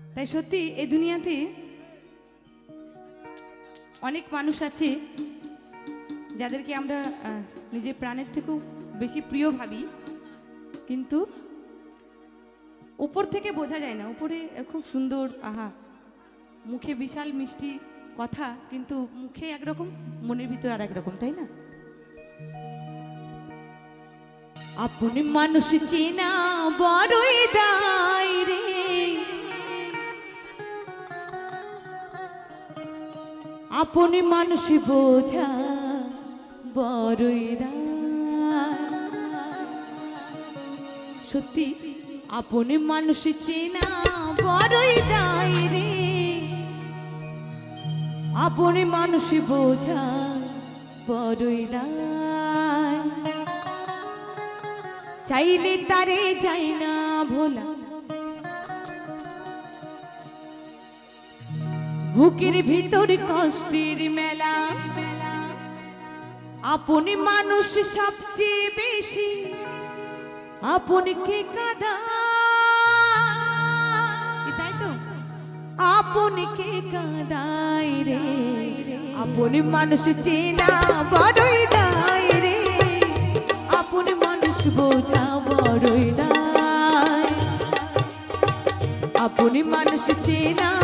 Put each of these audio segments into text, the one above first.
তাই সত্যি এই দুনিয়াতে অনেক মানুষ আছে যাদেরকে আমরা নিজের প্রাণের থেকেও বেশি প্রিয় ভাবি। কিন্তু উপর থেকে বোঝা যায় না, উপরে খুব সুন্দর, আহা, মুখে বিশাল মিষ্টি কথা, কিন্তু মুখে একরকম, মনের ভিতরে আর একরকম, তাই না? আপনি মানুষ চেনা, বড়ই দায়। আপনি মানুষ বোঝা বড়ই সত্যি, আপনি মানুষ চেনা বড়ই দায় রে। আপনি মানুষ বোঝা বড়ই দায়। চাইলে তারে যাই না ভোলা। বুকের ভিতর কষ্টের মেলা। আপনি মানুষ সবচেয়ে বেশি আপনকে কাদা? তাই তো? আপনকে কাদাই রে? আপনি মানুষ চেনা বড়ই দায় রে। আপনি মানুষ বোঝা বড়ই দায় আপনি মানুষ চেনা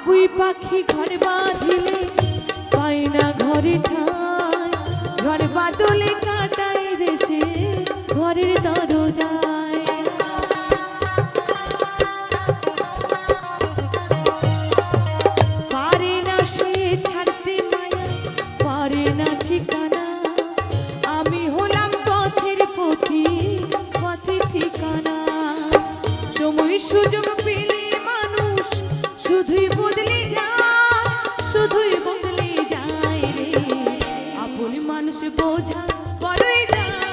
বাবুই পাখি ঘরে বাঁধিলে পায় না ঘরে ঠাই ঘরে বাদলে কাটাই দেশে ঘরের দরজায়। পারে না সে ছাড়তে মায়া, পারে না ঠিকানা। আমি হলাম পথের পথি, পথে ঠিকানা। সময় সুযোগ বোঝা বড়ই দায়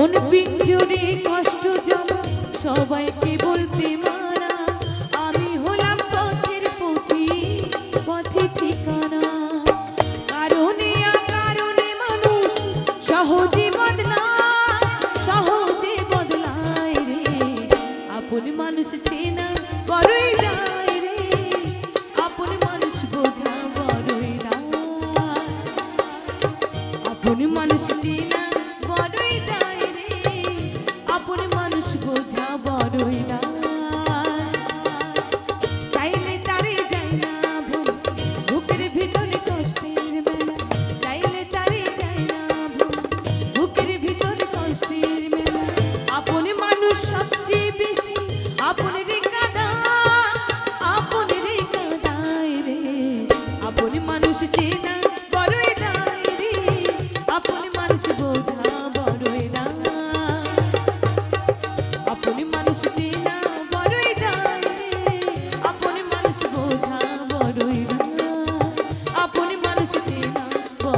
মন পিঞ্জরে কষ্ট জানা সবাইকে বলতে মারা আমি হলাম পথের পথি, পথে ঠিকানা। কারণে কারণে মানুষ সহজে বদলায় সহজে বদলায় রে। আপন মানুষ চেন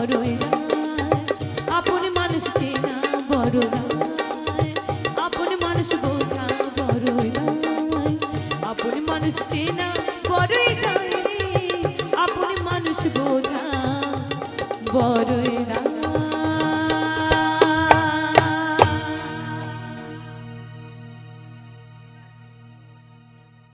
বড় আপন মানুষ চেনা বড় আপন মানুষ বোঝা বড় আপন মানুষ চেনা বড় আপন মানুষ বোঝা বড়